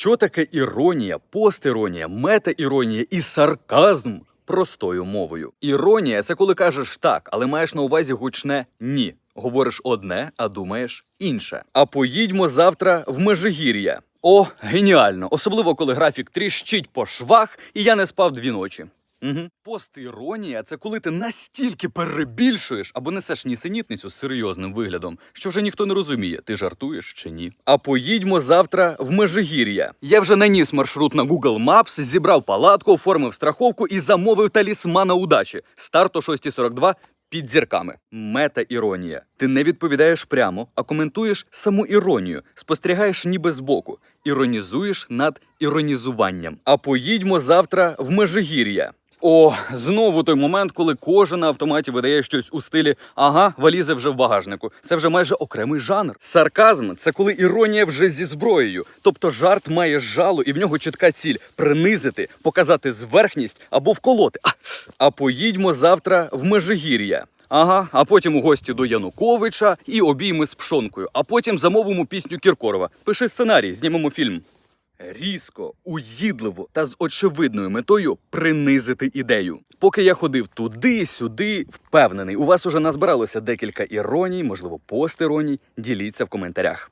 Що таке іронія, постіронія, метаіронія і сарказм простою мовою? Іронія це коли кажеш так, але маєш на увазі гучне ні. Говориш одне, а думаєш інше. А поїдьмо завтра в Межигір'я. О, геніально! Особливо коли графік тріщить по швах, і я не спав дві ночі. Угу. Постіронія це коли ти настільки перебільшуєш або несеш нісенітницю з серйозним виглядом, що вже ніхто не розуміє, ти жартуєш чи ні. А поїдьмо завтра в Межигір'я. Я вже наніс маршрут на Google Maps, зібрав палатку, оформив страховку і замовив талісмана удачі. Старт о 6.42 під зірками. Мета-іронія. Ти не відповідаєш прямо, а коментуєш саму іронію, спостерігаєш ніби збоку, іронізуєш над іронізуванням. А поїдьмо завтра в Межигір'я. О, знову той момент, коли кожен на автоматі видає щось у стилі ага, валізи вже в багажнику. Це вже майже окремий жанр. Сарказм це коли іронія вже зі зброєю. Тобто жарт має жало і в нього чітка ціль принизити, показати зверхність або вколоти. А, а поїдьмо завтра в Межигір'я. Ага, а потім у гості до Януковича і обійми з пшонкою. А потім замовимо пісню Кіркорова. Пиши сценарій, знімемо фільм. Різко, уїдливо та з очевидною метою принизити ідею. Поки я ходив туди-сюди, впевнений, у вас уже назбиралося декілька іроній, можливо, постіроній. Діліться в коментарях.